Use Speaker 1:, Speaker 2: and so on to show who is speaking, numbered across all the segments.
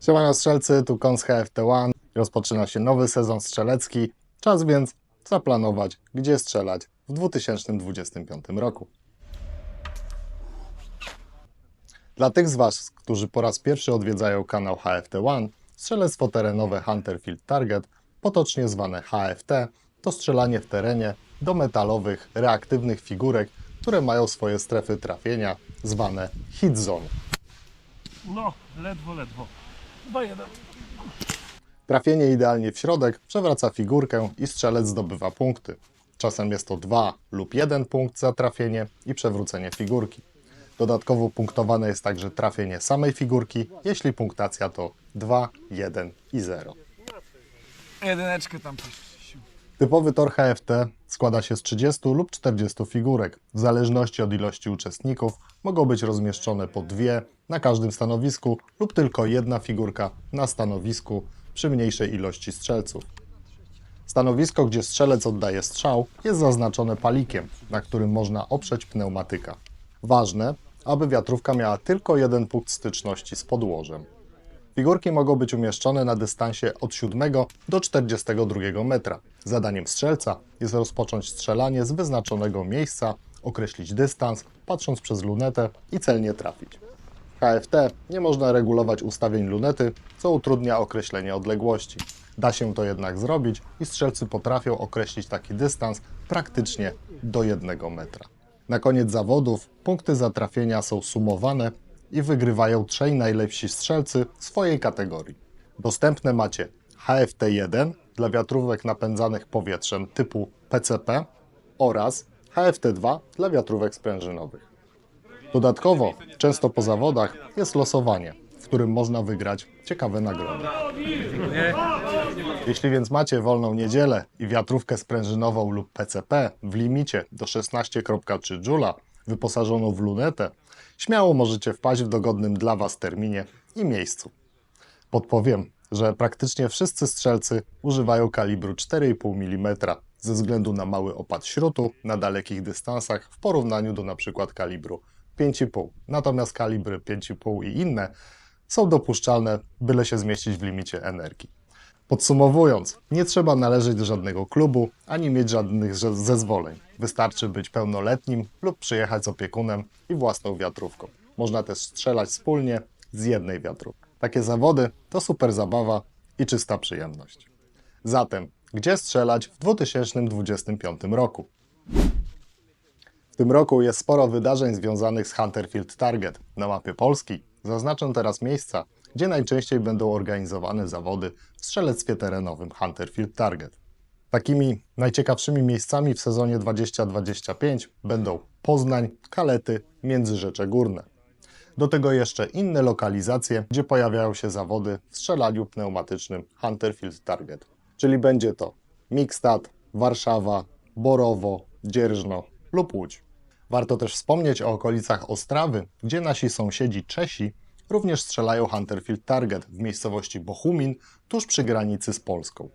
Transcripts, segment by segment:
Speaker 1: Siemano strzelcy, tu Kons HFT1. Rozpoczyna się nowy sezon strzelecki. Czas więc zaplanować, gdzie strzelać w 2025 roku. Dla tych z Was, którzy po raz pierwszy odwiedzają kanał HFT1, strzelectwo terenowe Hunter Field Target, potocznie zwane HFT, to strzelanie w terenie do metalowych, reaktywnych figurek, które mają swoje strefy trafienia, zwane hit zone.
Speaker 2: No, ledwo, ledwo. 2-1.
Speaker 1: Trafienie idealnie w środek przewraca figurkę i strzelec zdobywa punkty. Czasem jest to 2 lub 1 punkt za trafienie i przewrócenie figurki. Dodatkowo punktowane jest także trafienie samej figurki, jeśli punktacja to 2, 1 i 0.
Speaker 2: Jedyneczkę tam puścił.
Speaker 1: Typowy tor HFT składa się z 30 lub 40 figurek. W zależności od ilości uczestników mogą być rozmieszczone po dwie na każdym stanowisku lub tylko jedna figurka na stanowisku przy mniejszej ilości strzelców. Stanowisko, gdzie strzelec oddaje strzał, jest zaznaczone palikiem, na którym można oprzeć pneumatyka. Ważne, aby wiatrówka miała tylko jeden punkt styczności z podłożem. Figurki mogą być umieszczone na dystansie od 7 do 42 metra. Zadaniem strzelca jest rozpocząć strzelanie z wyznaczonego miejsca, określić dystans, patrząc przez lunetę i celnie trafić. W HFT nie można regulować ustawień lunety, co utrudnia określenie odległości. Da się to jednak zrobić i strzelcy potrafią określić taki dystans praktycznie do 1 metra. Na koniec zawodów punkty za trafienia są sumowane i wygrywają trzej najlepsi strzelcy swojej kategorii. Dostępne macie HFT1 dla wiatrówek napędzanych powietrzem typu PCP oraz HFT2 dla wiatrówek sprężynowych. Dodatkowo, często po zawodach jest losowanie, w którym można wygrać ciekawe nagrody. Jeśli więc macie wolną niedzielę i wiatrówkę sprężynową lub PCP w limicie do 16,3 Joula wyposażoną w lunetę, śmiało możecie wpaść w dogodnym dla Was terminie i miejscu. Podpowiem, że praktycznie wszyscy strzelcy używają kalibru 4,5 mm ze względu na mały opad śrutu na dalekich dystansach w porównaniu do np. kalibru 5,5. Natomiast kalibry 5,5 i inne są dopuszczalne, byle się zmieścić w limicie energii. Podsumowując, nie trzeba należeć do żadnego klubu ani mieć żadnych ze- zezwoleń. Wystarczy być pełnoletnim lub przyjechać z opiekunem i własną wiatrówką. Można też strzelać wspólnie z jednej wiatrówki. Takie zawody to super zabawa i czysta przyjemność. Zatem, gdzie strzelać w 2025 roku? W tym roku jest sporo wydarzeń związanych z Hunterfield Target. Na mapie Polski zaznaczę teraz miejsca, gdzie najczęściej będą organizowane zawody w strzelectwie terenowym Hunterfield Target. Takimi najciekawszymi miejscami w sezonie 2025 będą Poznań, Kalety, Międzyrzecze Górne. Do tego jeszcze inne lokalizacje, gdzie pojawiają się zawody w strzelaniu pneumatycznym Hunterfield Target. Czyli będzie to Mikstad, Warszawa, Borowo, Dzierżno lub Łódź. Warto też wspomnieć o okolicach Ostrawy, gdzie nasi sąsiedzi Czesi również strzelają Hunterfield Target w miejscowości Bochumin, tuż przy granicy z Polską.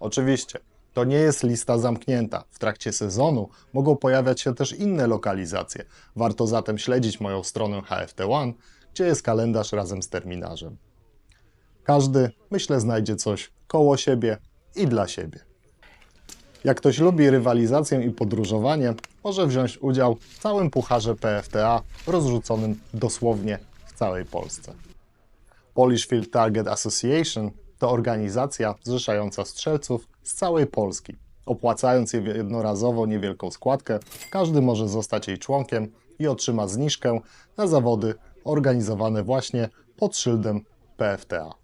Speaker 1: Oczywiście, to nie jest lista zamknięta. W trakcie sezonu mogą pojawiać się też inne lokalizacje. Warto zatem śledzić moją stronę HFT1, gdzie jest kalendarz razem z terminarzem. Każdy, myślę, znajdzie coś koło siebie i dla siebie. Jak ktoś lubi rywalizację i podróżowanie, może wziąć udział w całym pucharze PFTA rozrzuconym dosłownie w całej Polsce. Polish Field Target Association to organizacja zrzeszająca strzelców z całej Polski. Opłacając je jednorazowo niewielką składkę, każdy może zostać jej członkiem i otrzyma zniżkę na zawody organizowane właśnie pod szyldem PFTA.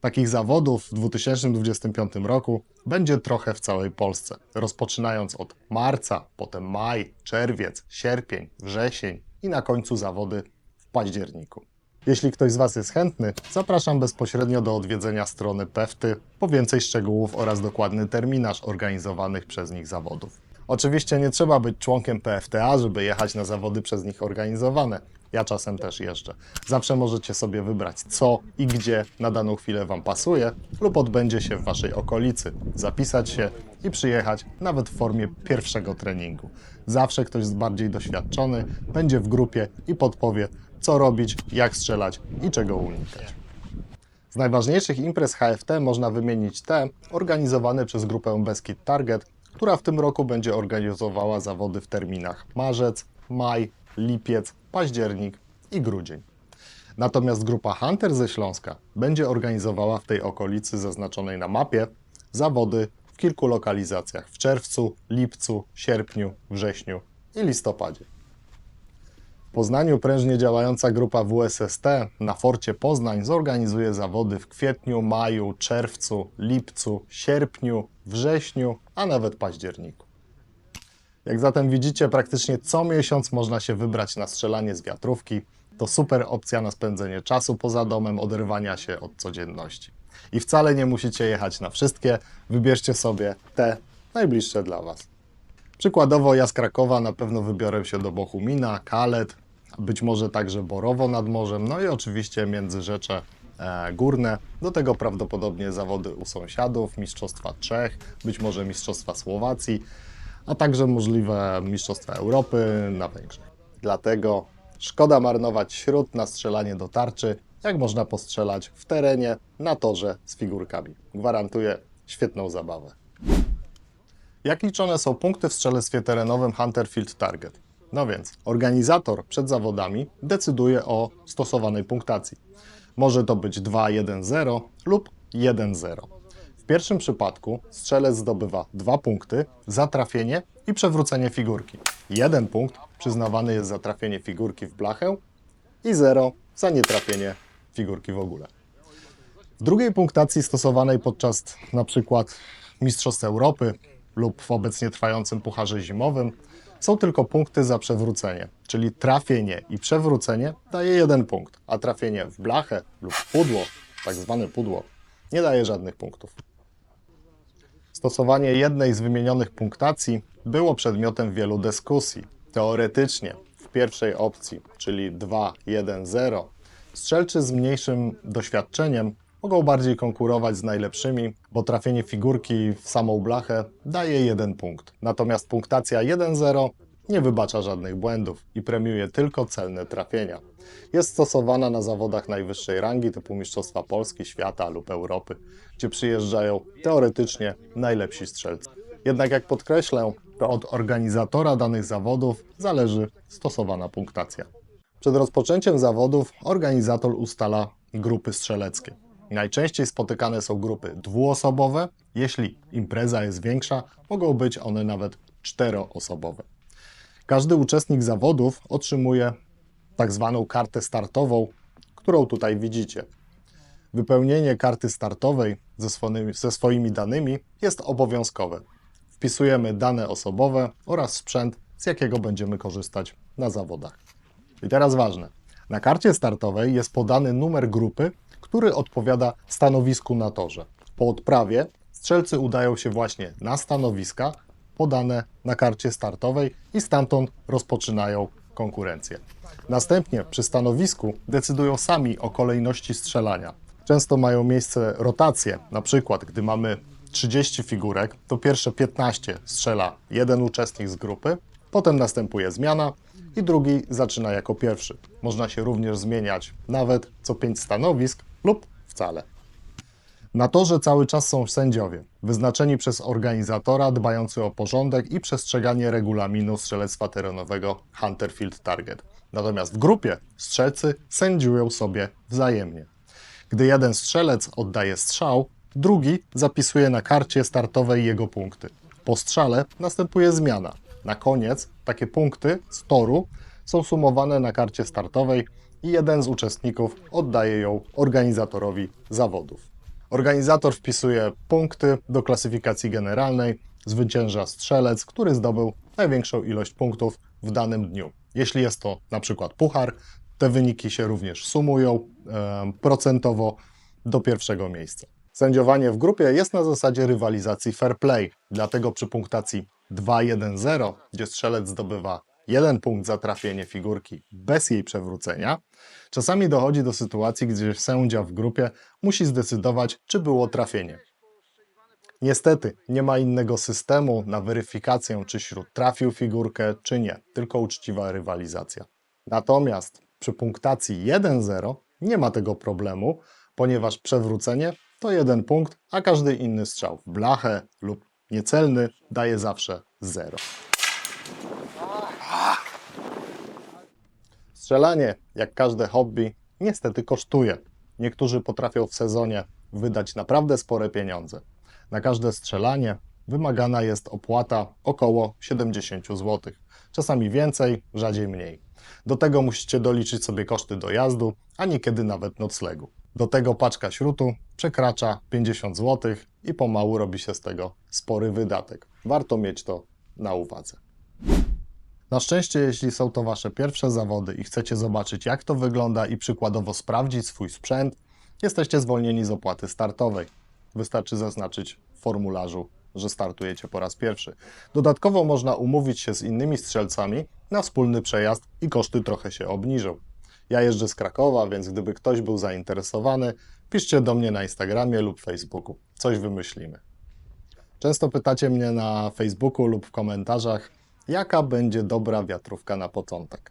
Speaker 1: Takich zawodów w 2025 roku będzie trochę w całej Polsce, rozpoczynając od marca, potem maj, czerwiec, sierpień, wrzesień i na końcu zawody w październiku. Jeśli ktoś z Was jest chętny, zapraszam bezpośrednio do odwiedzenia strony PEFTY po więcej szczegółów oraz dokładny terminarz organizowanych przez nich zawodów. Oczywiście nie trzeba być członkiem PFTA, żeby jechać na zawody przez nich organizowane. Ja czasem też jeżdżę. Zawsze możecie sobie wybrać co i gdzie na daną chwilę Wam pasuje lub odbędzie się w Waszej okolicy. Zapisać się i przyjechać nawet w formie pierwszego treningu. Zawsze ktoś z bardziej doświadczony będzie w grupie i podpowie, co robić, jak strzelać i czego unikać. Z najważniejszych imprez HFT można wymienić te organizowane przez grupę Beskid Target, która w tym roku będzie organizowała zawody w terminach marzec, maj, lipiec, październik i grudzień. Natomiast grupa Hunter ze Śląska będzie organizowała w tej okolicy zaznaczonej na mapie zawody w kilku lokalizacjach w czerwcu, lipcu, sierpniu, wrześniu i listopadzie. Poznaniu prężnie działająca grupa WSST na Forcie Poznań zorganizuje zawody w kwietniu, maju, czerwcu, lipcu, sierpniu, wrześniu, a nawet październiku. Jak zatem widzicie, praktycznie co miesiąc można się wybrać na strzelanie z wiatrówki. To super opcja na spędzenie czasu poza domem, oderwania się od codzienności. I wcale nie musicie jechać na wszystkie, wybierzcie sobie te najbliższe dla Was. Przykładowo ja z Krakowa na pewno wybiorę się do Bochumina, Kalet, być może także Borowo nad morzem, no i oczywiście Międzyrzecze e, Górne. Do tego prawdopodobnie zawody u sąsiadów, Mistrzostwa Czech, być może Mistrzostwa Słowacji, a także możliwe Mistrzostwa Europy na Węgrzech. Dlatego szkoda marnować śród na strzelanie do tarczy, jak można postrzelać w terenie, na torze z figurkami. Gwarantuję świetną zabawę. Jak liczone są punkty w strzelectwie terenowym Hunter Field Target? No więc, organizator przed zawodami decyduje o stosowanej punktacji. Może to być 2-1-0 lub 1-0. W pierwszym przypadku strzelec zdobywa 2 punkty za trafienie i przewrócenie figurki. Jeden punkt przyznawany jest za trafienie figurki w blachę i 0 za nietrafienie figurki w ogóle. W drugiej punktacji stosowanej podczas na przykład Mistrzostw Europy lub w obecnie trwającym Pucharze Zimowym są tylko punkty za przewrócenie, czyli trafienie i przewrócenie daje jeden punkt, a trafienie w blachę lub pudło, tak zwane pudło, nie daje żadnych punktów. Stosowanie jednej z wymienionych punktacji było przedmiotem wielu dyskusji. Teoretycznie w pierwszej opcji, czyli 2-1-0, strzelcy z mniejszym doświadczeniem mogą bardziej konkurować z najlepszymi, bo trafienie figurki w samą blachę daje jeden punkt. Natomiast punktacja 1-0 nie wybacza żadnych błędów i premiuje tylko celne trafienia. Jest stosowana na zawodach najwyższej rangi typu Mistrzostwa Polski, Świata lub Europy, gdzie przyjeżdżają teoretycznie najlepsi strzelcy. Jednak jak podkreślę, to od organizatora danych zawodów zależy stosowana punktacja. Przed rozpoczęciem zawodów organizator ustala grupy strzeleckie. Najczęściej spotykane są grupy dwuosobowe. Jeśli impreza jest większa, mogą być one nawet czteroosobowe. Każdy uczestnik zawodów otrzymuje tak zwaną kartę startową, którą tutaj widzicie. Wypełnienie karty startowej ze swoimi, ze swoimi danymi jest obowiązkowe. Wpisujemy dane osobowe oraz sprzęt, z jakiego będziemy korzystać na zawodach. I teraz ważne. Na karcie startowej jest podany numer grupy, który odpowiada stanowisku na torze. Po odprawie strzelcy udają się właśnie na stanowiska podane na karcie startowej i stamtąd rozpoczynają konkurencję. Następnie przy stanowisku decydują sami o kolejności strzelania. Często mają miejsce rotacje, na przykład gdy mamy 30 figurek, to pierwsze 15 strzela jeden uczestnik z grupy, potem następuje zmiana i drugi zaczyna jako pierwszy. Można się również zmieniać nawet co 5 stanowisk lub wcale. Na torze cały czas są sędziowie, wyznaczeni przez organizatora dbający o porządek i przestrzeganie regulaminu strzelectwa terenowego Hunter Field Target. Natomiast w grupie strzelcy sędziują sobie wzajemnie. Gdy jeden strzelec oddaje strzał, drugi zapisuje na karcie startowej jego punkty. Po strzale następuje zmiana. Na koniec takie punkty z toru są sumowane na karcie startowej i jeden z uczestników oddaje ją organizatorowi zawodów. Organizator wpisuje punkty do klasyfikacji generalnej, zwycięża strzelec, który zdobył największą ilość punktów w danym dniu. Jeśli jest to na przykład puchar, te wyniki się również sumują em, procentowo do pierwszego miejsca. Sędziowanie w grupie jest na zasadzie rywalizacji fair play, dlatego przy punktacji 2-1-0, gdzie strzelec zdobywa jeden punkt za trafienie figurki bez jej przewrócenia, czasami dochodzi do sytuacji, gdzie sędzia w grupie musi zdecydować, czy było trafienie. Niestety, nie ma innego systemu na weryfikację, czy śród trafił figurkę, czy nie, tylko uczciwa rywalizacja. Natomiast Przy punktacji 1-0 nie ma tego problemu, ponieważ przewrócenie to jeden punkt, a każdy inny strzał w blachę lub niecelny daje zawsze 0. Strzelanie, jak każde hobby, niestety kosztuje. Niektórzy potrafią w sezonie wydać naprawdę spore pieniądze. Na każde strzelanie wymagana jest opłata około 70 zł. Czasami więcej, rzadziej mniej. Do tego musicie doliczyć sobie koszty dojazdu, a niekiedy nawet noclegu. Do tego paczka śrutu przekracza 50 zł i pomału robi się z tego spory wydatek. Warto mieć to na uwadze. Na szczęście, jeśli są to Wasze pierwsze zawody i chcecie zobaczyć, jak to wygląda i przykładowo sprawdzić swój sprzęt, jesteście zwolnieni z opłaty startowej. Wystarczy zaznaczyć w formularzu, że startujecie po raz pierwszy. Dodatkowo można umówić się z innymi strzelcami na wspólny przejazd i koszty trochę się obniżą. Ja jeżdżę z Krakowa, więc gdyby ktoś był zainteresowany, piszcie do mnie na Instagramie lub Facebooku. Coś wymyślimy. Często pytacie mnie na Facebooku lub w komentarzach, jaka będzie dobra wiatrówka na początek.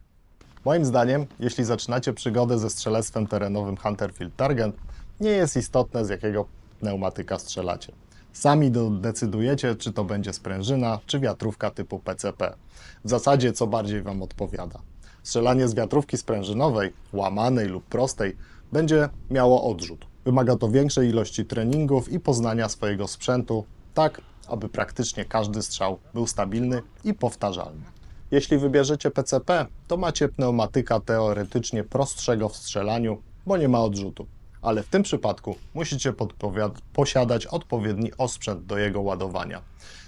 Speaker 1: Moim zdaniem, jeśli zaczynacie przygodę ze strzelectwem terenowym Hunterfield Target, nie jest istotne z jakiego pneumatyka strzelacie. Sami decydujecie, czy to będzie sprężyna, czy wiatrówka typu PCP. W zasadzie co bardziej Wam odpowiada. Strzelanie z wiatrówki sprężynowej, łamanej lub prostej, będzie miało odrzut. Wymaga to większej ilości treningów i poznania swojego sprzętu, tak aby praktycznie każdy strzał był stabilny i powtarzalny. Jeśli wybierzecie PCP, to macie pneumatyka teoretycznie prostszego w strzelaniu, bo nie ma odrzutu. Ale w tym przypadku musicie posiadać odpowiedni osprzęt do jego ładowania.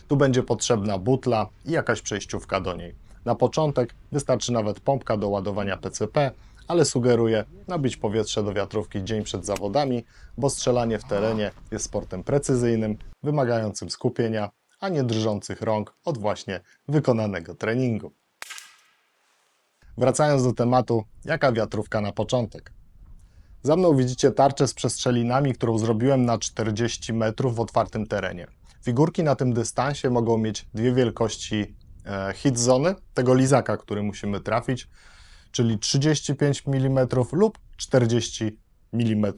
Speaker 1: Tu będzie potrzebna butla i jakaś przejściówka do niej. Na początek wystarczy nawet pompka do ładowania PCP, ale sugeruję nabić powietrze do wiatrówki dzień przed zawodami, bo strzelanie w terenie jest sportem precyzyjnym, wymagającym skupienia, a nie drżących rąk od właśnie wykonanego treningu. Wracając do tematu, jaka wiatrówka na początek? Za mną widzicie tarczę z przestrzelinami, którą zrobiłem na 40 metrów w otwartym terenie. Figurki na tym dystansie mogą mieć dwie wielkości e, hit zony, tego lizaka, który musimy trafić, czyli 35 mm lub 40 mm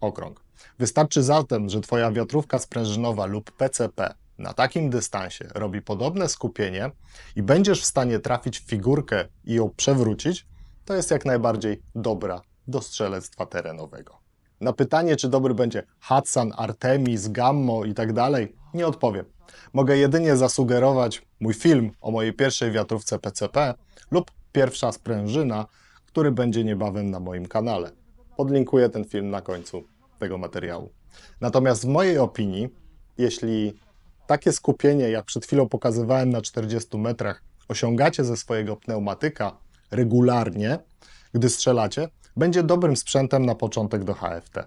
Speaker 1: okrąg. Wystarczy zatem, że Twoja wiatrówka sprężynowa lub PCP na takim dystansie robi podobne skupienie i będziesz w stanie trafić w figurkę i ją przewrócić, to jest jak najbardziej dobra do strzelectwa terenowego. Na pytanie, czy dobry będzie Hudson, Artemis, Gammo i tak dalej, nie odpowiem. Mogę jedynie zasugerować mój film o mojej pierwszej wiatrówce PCP lub pierwsza sprężyna, który będzie niebawem na moim kanale. Podlinkuję ten film na końcu tego materiału. Natomiast w mojej opinii, jeśli takie skupienie, jak przed chwilą pokazywałem na 40 metrach, osiągacie ze swojego pneumatyka regularnie, gdy strzelacie, będzie dobrym sprzętem na początek do HFT.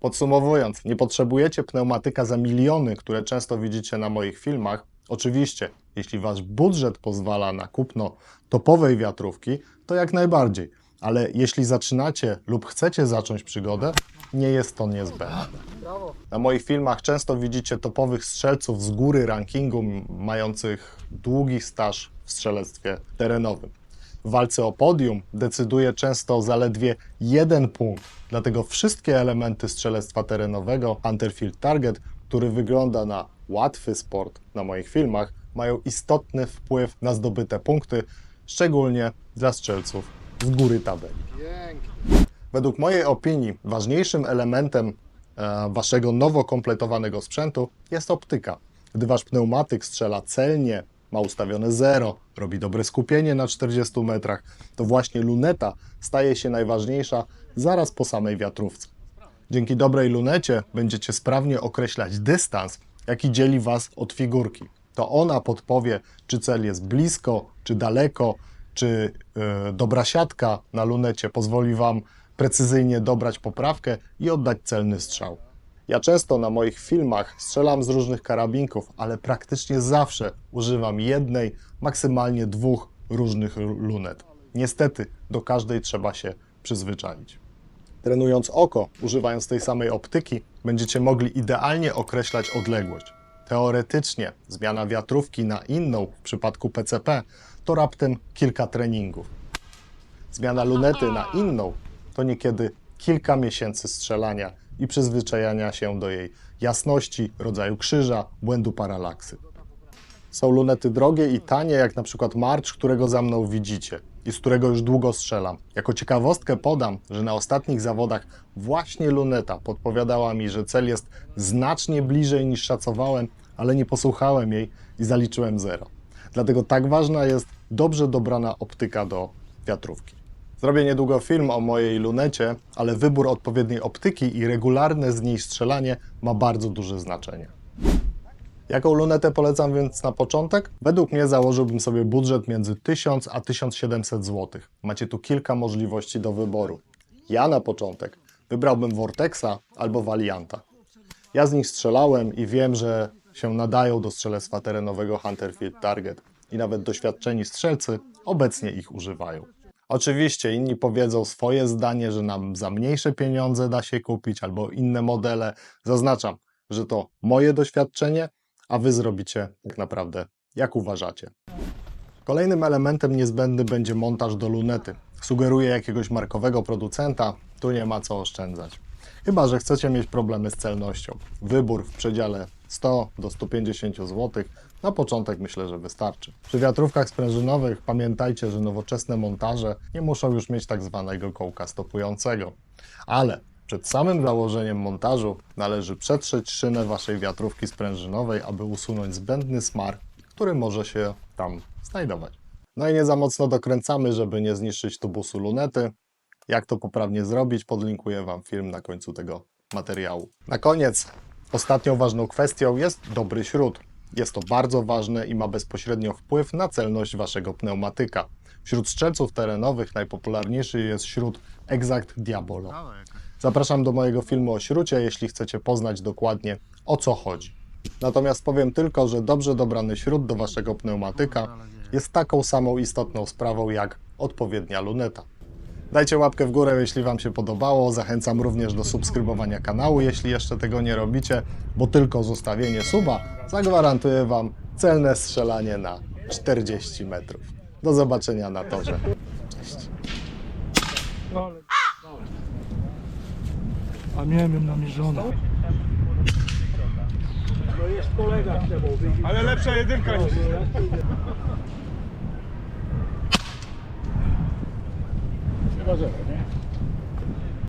Speaker 1: Podsumowując, nie potrzebujecie pneumatyka za miliony, które często widzicie na moich filmach. Oczywiście, jeśli wasz budżet pozwala na kupno topowej wiatrówki, to jak najbardziej. Ale jeśli zaczynacie lub chcecie zacząć przygodę, nie jest to niezbędne. Na moich filmach często widzicie topowych strzelców z góry rankingu, mających długi staż w strzelectwie terenowym. W walce o podium decyduje często zaledwie jeden punkt. Dlatego wszystkie elementy strzelectwa terenowego Hunterfield Target, który wygląda na łatwy sport na moich filmach, mają istotny wpływ na zdobyte punkty, szczególnie dla strzelców z góry tabeli. Według mojej opinii ważniejszym elementem e, waszego nowo kompletowanego sprzętu jest optyka. Gdy wasz pneumatyk strzela celnie, ma ustawione zero, robi dobre skupienie na 40 metrach, to właśnie luneta staje się najważniejsza zaraz po samej wiatrówce. Dzięki dobrej lunecie będziecie sprawnie określać dystans, jaki dzieli Was od figurki. To ona podpowie, czy cel jest blisko, czy daleko, czy e, dobra siatka na lunecie pozwoli Wam precyzyjnie dobrać poprawkę i oddać celny strzał. Ja często na moich filmach strzelam z różnych karabinków, ale praktycznie zawsze używam jednej, maksymalnie dwóch różnych lunet. Niestety do każdej trzeba się przyzwyczaić. Trenując oko, używając tej samej optyki, będziecie mogli idealnie określać odległość. Teoretycznie zmiana wiatrówki na inną w przypadku PCP to raptem kilka treningów. Zmiana lunety na inną to niekiedy kilka miesięcy strzelania i przyzwyczajania się do jej jasności, rodzaju krzyża, błędu paralaksy. Są lunety drogie i tanie, jak na przykład March, którego za mną widzicie i z którego już długo strzelam. Jako ciekawostkę podam, że na ostatnich zawodach właśnie luneta podpowiadała mi, że cel jest znacznie bliżej niż szacowałem, ale nie posłuchałem jej i zaliczyłem zero. Dlatego tak ważna jest dobrze dobrana optyka do wiatrówki. Zrobię niedługo film o mojej lunecie, ale wybór odpowiedniej optyki i regularne z niej strzelanie ma bardzo duże znaczenie. Jaką lunetę polecam więc na początek? Według mnie założyłbym sobie budżet między 1000 a 1700 zł. Macie tu kilka możliwości do wyboru. Ja na początek wybrałbym Vortexa albo Valianta. Ja z nich strzelałem i wiem, że się nadają do strzelectwa terenowego Hunter Field Target i nawet doświadczeni strzelcy obecnie ich używają. Oczywiście inni powiedzą swoje zdanie, że nam za mniejsze pieniądze da się kupić albo inne modele. Zaznaczam, że to moje doświadczenie, a wy zrobicie tak naprawdę jak uważacie. Kolejnym elementem niezbędny będzie montaż do lunety. Sugeruję jakiegoś markowego producenta, tu nie ma co oszczędzać. Chyba, że chcecie mieć problemy z celnością. Wybór w przedziale 100 do 150 zł na początek myślę, że wystarczy. Przy wiatrówkach sprężynowych pamiętajcie, że nowoczesne montaże nie muszą już mieć tak zwanego kołka stopującego. Ale przed samym założeniem montażu należy przetrzeć szynę waszej wiatrówki sprężynowej, aby usunąć zbędny smar, który może się tam znajdować. No i nie za mocno dokręcamy, żeby nie zniszczyć tubusu lunety. Jak to poprawnie zrobić, podlinkuję Wam film na końcu tego materiału. Na koniec, ostatnią ważną kwestią jest dobry śród. Jest to bardzo ważne i ma bezpośrednio wpływ na celność Waszego pneumatyka. Wśród strzelców terenowych najpopularniejszy jest śród Exact Diabolo. Zapraszam do mojego filmu o śrucie, jeśli chcecie poznać dokładnie o co chodzi. Natomiast powiem tylko, że dobrze dobrany śród do Waszego pneumatyka jest taką samą istotną sprawą jak odpowiednia luneta. Dajcie łapkę w górę, jeśli Wam się podobało. Zachęcam również do subskrybowania kanału, jeśli jeszcze tego nie robicie, bo tylko zostawienie suba zagwarantuje Wam celne strzelanie na 40 metrów. Do zobaczenia na torze.
Speaker 2: Ale... A miałem ją namierzone. Ale lepsza jedynka niż...
Speaker 3: Chyba zero, nie?